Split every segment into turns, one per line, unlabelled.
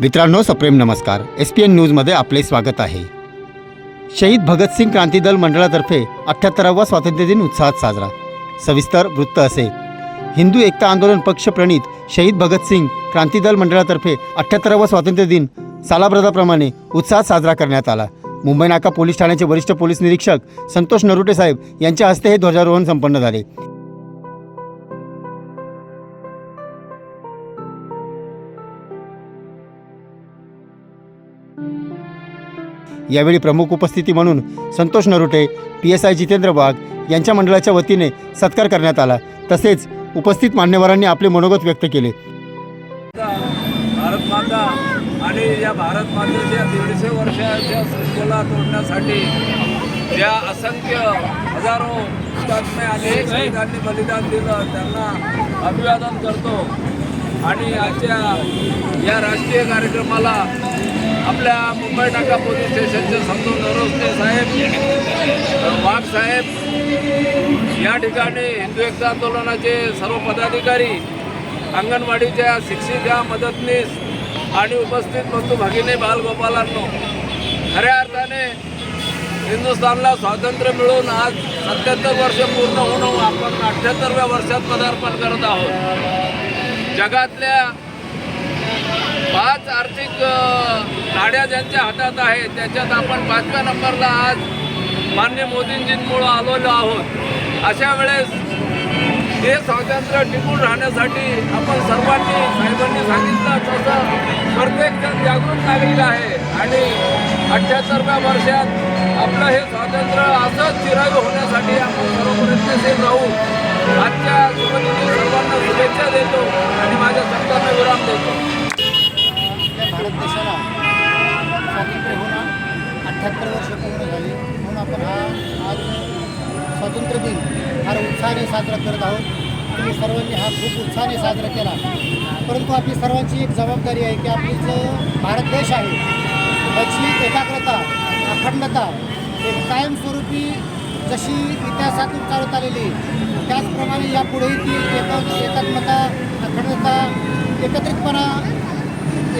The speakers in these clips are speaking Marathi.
मित्रांनो सप्रेम नमस्कार. एस पी एन न्यूजमध्ये आपले स्वागत आहे. शहीद भगतसिंग क्रांती दल मंडळातर्फे अठ्ठ्याहत्तरावा स्वातंत्र्य दिन उत्साहात साजरा. सविस्तर वृत्त असे. हिंदू एकता आंदोलन पक्ष प्रणित शहीद भगतसिंग क्रांती दल मंडळातर्फे अठ्ठ्याहत्तरावा स्वातंत्र्य दिन सालाब्रताप्रमाणे उत्साहात साजरा करण्यात आला. मुंबई नाका पोलीस ठाण्याचे वरिष्ठ पोलीस निरीक्षक संतोष नरुटे साहेब यांच्या हस्ते हे ध्वजारोहण संपन्न झाले. यावेळी प्रमुख उपस्थिती म्हणून Santosh Narute P S I Jitendra Wagh यांच्या मंडळाच्या वतीने सत्कार करण्यात आला. तसेच उपस्थित मान्यवरांनी आपले मनोगत व्यक्त केले.
भारत माता आणि या भारत मातेच्या दीडशे वर्षाच्या सृष्टीला तोडण्यासाठी ज्या असंख्य हजारो हुतात्मे अनेक शहीदांनी बलिदान दिलं त्यांना अभिवादन करतो. आणि आजच्या या राष्ट्रीय कार्यक्रमाला आपल्या मुंबई नाका पोलीस स्टेशनचे संतोष नरोस्ते साहेब वाघ साहेब या ठिकाणी हिंदू एकता आंदोलनाचे सर्व पदाधिकारी अंगणवाडीच्या शिक्षिका मदतनीस आणि उपस्थित बंधू भगिनी बालगोपालांनो खऱ्या अर्थाने हिंदुस्थानला स्वातंत्र्य मिळून आज सत्याहत्तर वर्ष पूर्ण होऊन आपण अठ्ठ्याहत्तरव्या वर्षात पदार्पण करत आहोत. जगातल्या पाच आर्थिक गाड्या ज्यांच्या हातात आहेत त्याच्यात आपण पाचव्या नंबरला आज मान्य मोदींजींमुळं आलेलो आहोत. अशा वेळेस हे स्वातंत्र्य टिकून राहण्यासाठी आपण सर्वांनी साहेबांनी सांगितलं तसं प्रत्येक जण जागृत नागरिक आहे. आणि अठ्ठ्याहत्तरव्या वर्षात आपलं हे स्वातंत्र्य असंच चिरायू होण्यासाठी आपण सर्व प्रयत्नशील राहू. आजच्या सुरुवातीला सर्वांना शुभेच्छा देतो आणि माझ्या शब्दांना विराम देतो.
स्वातंत्र्य दिन फार उत्साहाने साजरा करत आहोत. तुम्ही सर्वांनी हा खूप उत्साहाने साजरा केला. परंतु आपली सर्वांची एक जबाबदारी आहे की आपली जो भारत देश आहे त्याची एकाग्रता अखंडता एक कायमस्वरूपी जशी इतिहासातून चालत आलेली त्याचप्रमाणे यापुढेही ती एकात्मता अखंडता एकत्रितपणा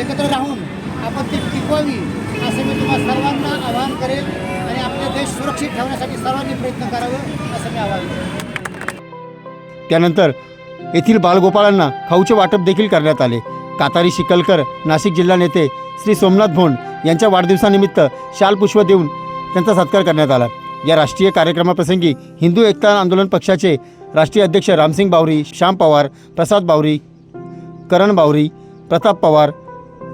एकत्र राहून आपण ती टिकवावी असं मी तुम्हाला सर्वांना आवाहन करेन. आपले देश सुरक्षित ठेवण्यासाठी सर्वांनी प्रयत्न करावं असं मी आवाहन
त्यानंतर येथील बालगोपाळांना खाऊचे वाटप देखील करण्यात आले. कातारी शिकलकर नाशिक जिल्हा नेते श्री सोमनाथ भोंड यांच्या वाढदिवसानिमित्त शालपुष्प देऊन त्यांचा सत्कार करण्यात आला. या राष्ट्रीय कार्यक्रमाप्रसंगी हिंदू एकता आंदोलन पक्षाचे राष्ट्रीय अध्यक्ष रामसिंग बावरी श्याम पवार प्रसाद बावरी करण बावरी प्रताप पवार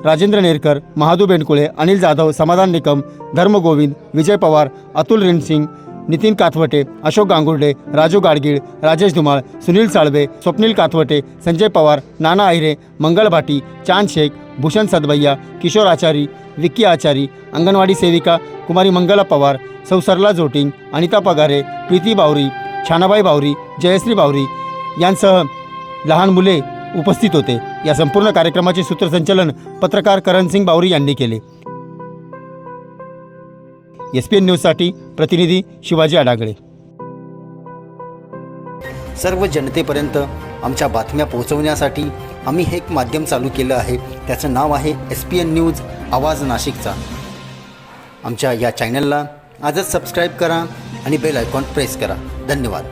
राजेंद्र नेरकर महादू बेंडकुळे अनिल जाधव समाधान निकम धर्मगोविंद विजय पवार अतुल रिणसिंग नितीन काथवटे अशोक गांगुर्डे राजू गाडगीळ राजेश धुमाळ सुनील साळवे स्वप्नील काथवटे संजय पवार नाना आहिरे मंगल भाटी चांद शेख भूषण सदभैया किशोर आचारी विक्की आचारी अंगणवाडी सेविका कुमारी मंगला पवार सौ सरला जोटिंग अनिता पगारे प्रीती बावरी छानाबाई बावरी जयश्री बावरी यांसह लहान मुले उपस्थित होते. या संपूर्ण कार्यक्रमाचे सूत्रसंचालन पत्रकार करणसिंग बावरी यांनी केले. एस पी एन न्यूजसाठी प्रतिनिधी शिवाजी आडागळे. सर्व जनतेपर्यंत आमच्या बातम्या पोहोचवण्यासाठी आम्ही हे एक माध्यम चालू केलं आहे. त्याचं नाव आहे एस पी एन न्यूज आवाज नाशिकचा. आमच्या या चॅनलला आजच सबस्क्राईब करा आणि बेल आयकॉन प्रेस करा. धन्यवाद.